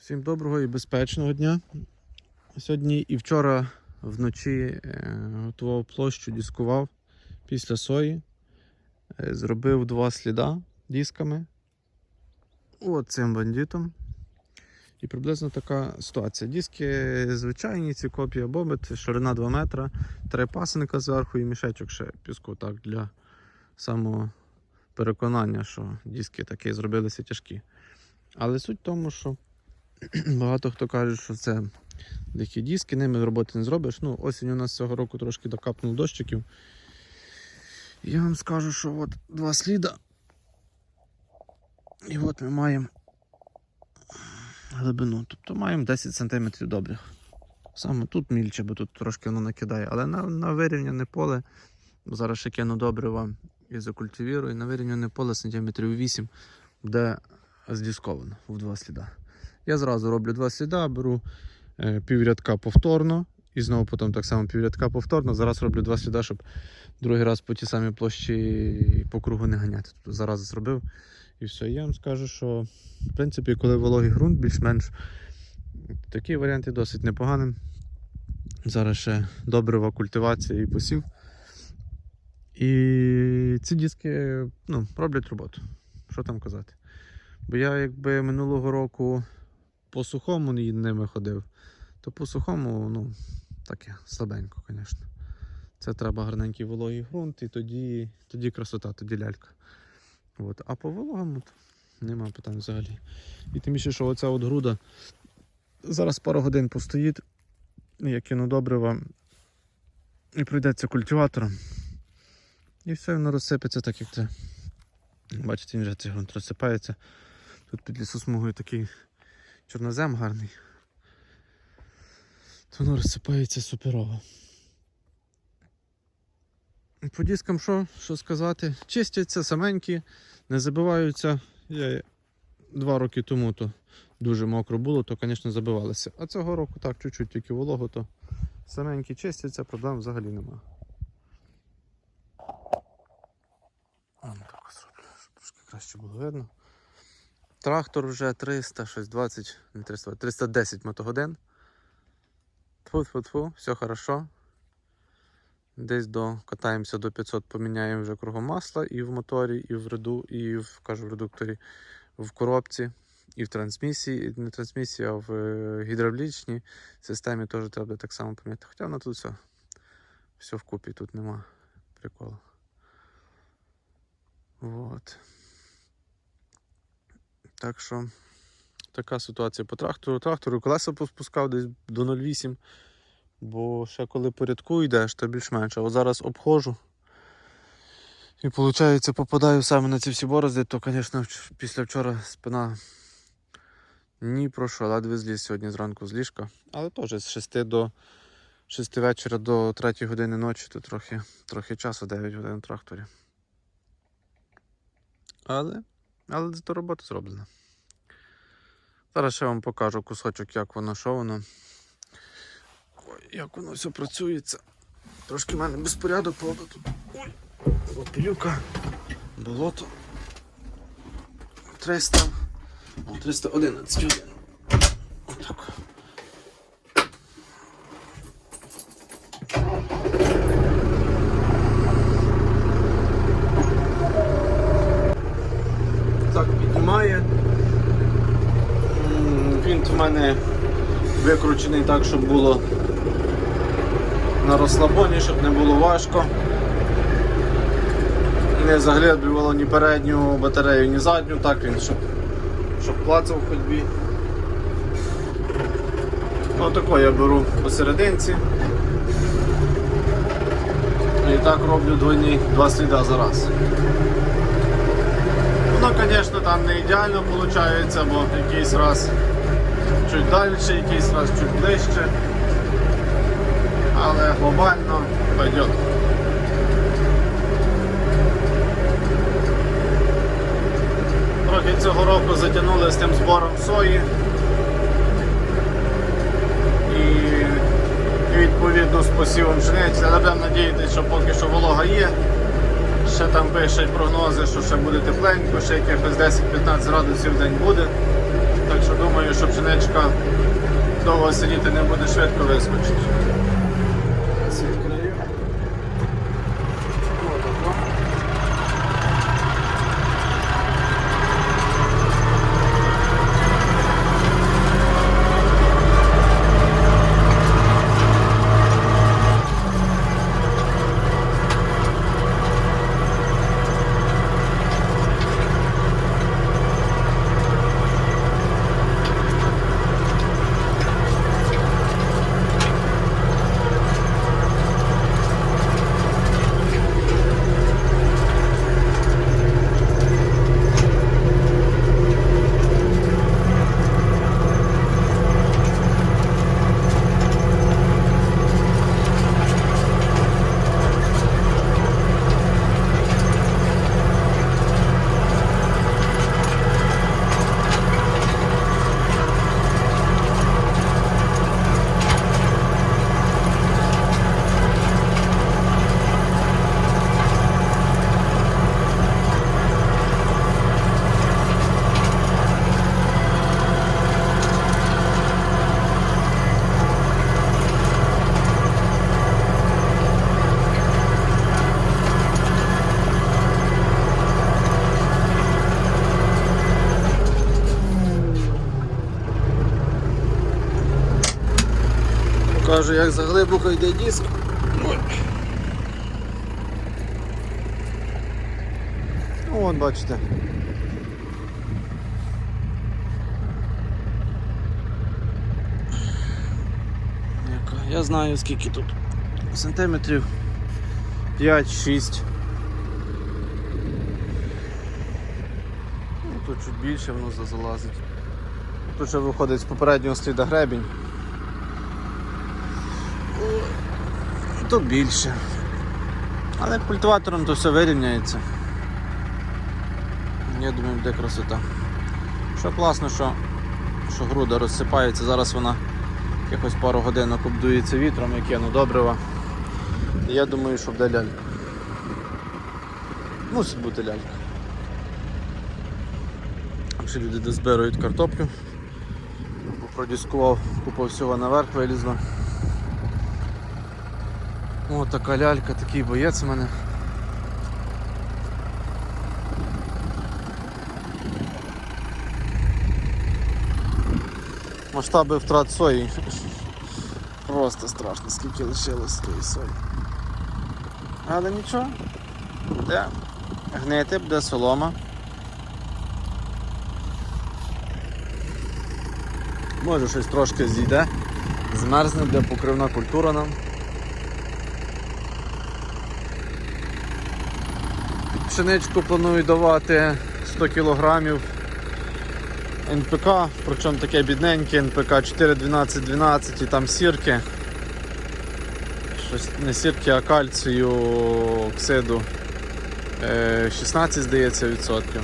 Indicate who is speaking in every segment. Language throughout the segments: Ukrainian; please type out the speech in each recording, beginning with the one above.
Speaker 1: Всім доброго і безпечного дня. Сьогодні і вчора вночі е, готував площу, дискував після сої. Е, Зробив два сліда дисками. От цим бандитом. І приблизно така ситуація. Диски звичайні, ці копія бобет, ширина 2 метра, три пасенка зверху і мішечок ще піску так, для самого переконання, що диски такі зробилися тяжкі. Але суть в тому, що багато хто каже, що це легкі диски, ними роботи не зробиш. Ну, осінь у нас цього року трошки докапнув дощиків. Я вам скажу, що от два сліда. І от ми маємо глибину. Тобто маємо 10 см добрих. Саме тут мільче, бо тут трошки воно накидає. Але на, на вирівняне поле, зараз ще кину добрива і закультивірую, на вирівняне поле сантиметрів 8 буде здісковано в два сліда. Я зразу роблю два сліда, беру е, піврядка повторно і знову потім так само піврядка повторно. Зараз роблю два сліда, щоб другий раз по тій самій площі по кругу не ганяти. Тобто зараз зробив і все. Я вам скажу, що в принципі, коли вологий ґрунт більш-менш такий варіант є досить непоганим. Зараз ще добрива, культивація і посів. І ці диски ну, роблять роботу. Що там казати? Бо я якби минулого року по сухому ними ходив, то по сухому, ну, таке слабенько, звісно. Це треба гарненький вологий ґрунт, і тоді, тоді красота, тоді лялька. От. А по вологому нема питань взагалі. І тим більше, що оця от груда зараз пару годин постоїть, я кину добрива і пройдеться культиватором. І все воно розсипеться так, як це. Бачите, він вже цей ґрунт розсипається. Тут під лісосмугою такий чорнозем гарний. Воно розсипається суперово. По дискам що, що сказати? Чистяться саменькі, не забиваються. Я два роки тому то дуже мокро було, то, звісно, забивалися. А цього року так, чуть-чуть тільки волого, то саменькі чистяться, проблем взагалі нема. А, ну трошки краще було видно. Трактор вже 300, щось 20, не 300, 310 мотогодин. Тфу-тфу-тфу, все хорошо. Десь до катаємося до 500, поміняємо вже кругом масла і в моторі, і в реду, і в кажу, в редукторі, в коробці, і в трансмісії, не трансмісії, а в е, гідравлічній системі теж треба так само поміняти. Хоча воно тут все, все вкупі, тут нема приколу. Вот. Так що така ситуація по трактору. Трактору колеса поспускав десь до 0,8. Бо ще коли по рядку йдеш, то більш-менш. А от зараз обходжу. І виходить, попадаю саме на ці всі борозди, то, звісно, після вчора спина ні про що, ледве зліз сьогодні зранку з ліжка. Але теж з 6 до 6 вечора до 3 години ночі, то трохи, трохи часу 9 годин в тракторі. Але, але зато робота зроблена. Зараз ще вам покажу кусочок, як воно, що воно. Ой, як воно все працюється. Трошки в мене безпорядок, правда тут. Ой, опілюка, болото. 300. О, 311 один. Отак. Так, піднімає. М, Він в мене викручений так, щоб було на розслабоні, щоб не було важко. Не заглядувало ні передню батарею, ні задню, так він, щоб, щоб плацав в ходьбі. Отако я беру посерединці. І так роблю двойні, два сліда за раз. Воно, звісно, там не ідеально виходить, бо якийсь раз чуть далі, якийсь раз чуть ближче. Але глобально пойдет. Трохи цього року затягнули з тим збором сої. І відповідно з посівом пшениці. Але будемо надіятися, що поки що волога є. Ще там пишуть прогнози, що ще буде тепленько, ще якихось 10-15 градусів в день буде. Так думаю, що пшеничка довго сидіти не буде швидко вискочить. Покажу, як заглибоко йде диск. Ну, вон бачите. Я знаю скільки тут. Сантиметрів 5-6. Ну, тут чуть більше воно за- залазить. Тут ще виходить з попереднього сліда гребінь. То більше. Але культиватором то все вирівняється. Я думаю, буде красота. Що класно, що, що груда розсипається, зараз вона якось пару годинок обдується вітром, яке ну добрива. Я думаю, що буде лялька. Мусить бути лялька. Якщо люди дозбирають картоплю, продіскував, купа всього наверх вилізло. О, така лялька, такий боєць у мене. Масштаби втрат сої. Просто страшно, скільки лишилось тої сої. Але нічого, буде гнити, буде солома. Може щось трошки зійде, змерзне, буде покривна культура нам. Пшеничку планую давати 100 кг НПК, причому таке бідненьке НПК 4,12-12 і там сірки. Щось не сірки, а кальцію оксиду е, 16 здається відсотків.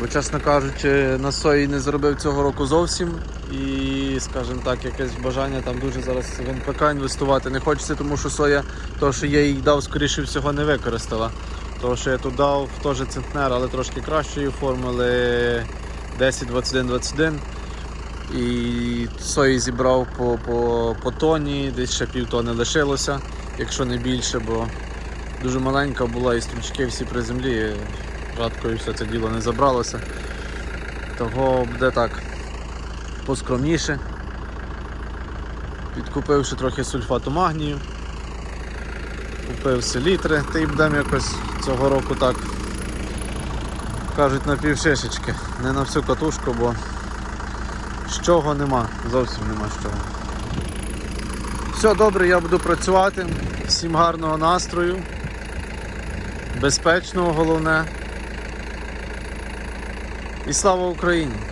Speaker 1: Бо, чесно кажучи, на сої не зробив цього року зовсім і, скажімо так, якесь бажання там дуже зараз в НПК інвестувати не хочеться, тому що соя, то, що я їй дав, скоріше всього, не використала. Тому що я тут дав теж центнер, але трошки кращої формули 10, 21, 21. І сої зібрав по, по, по тоні, десь ще півтони лишилося, якщо не більше, бо дуже маленька була і стручки всі при землі. Радкою все це діло не забралося. Того буде так поскромніше. Підкупивши трохи сульфату магнію. Купив селітри, та й будемо якось цього року так кажуть на півшишечки, не на всю катушку, бо з чого нема, зовсім нема з чого. Все добре, я буду працювати. Всім гарного настрою, безпечного головне. І слава Україні!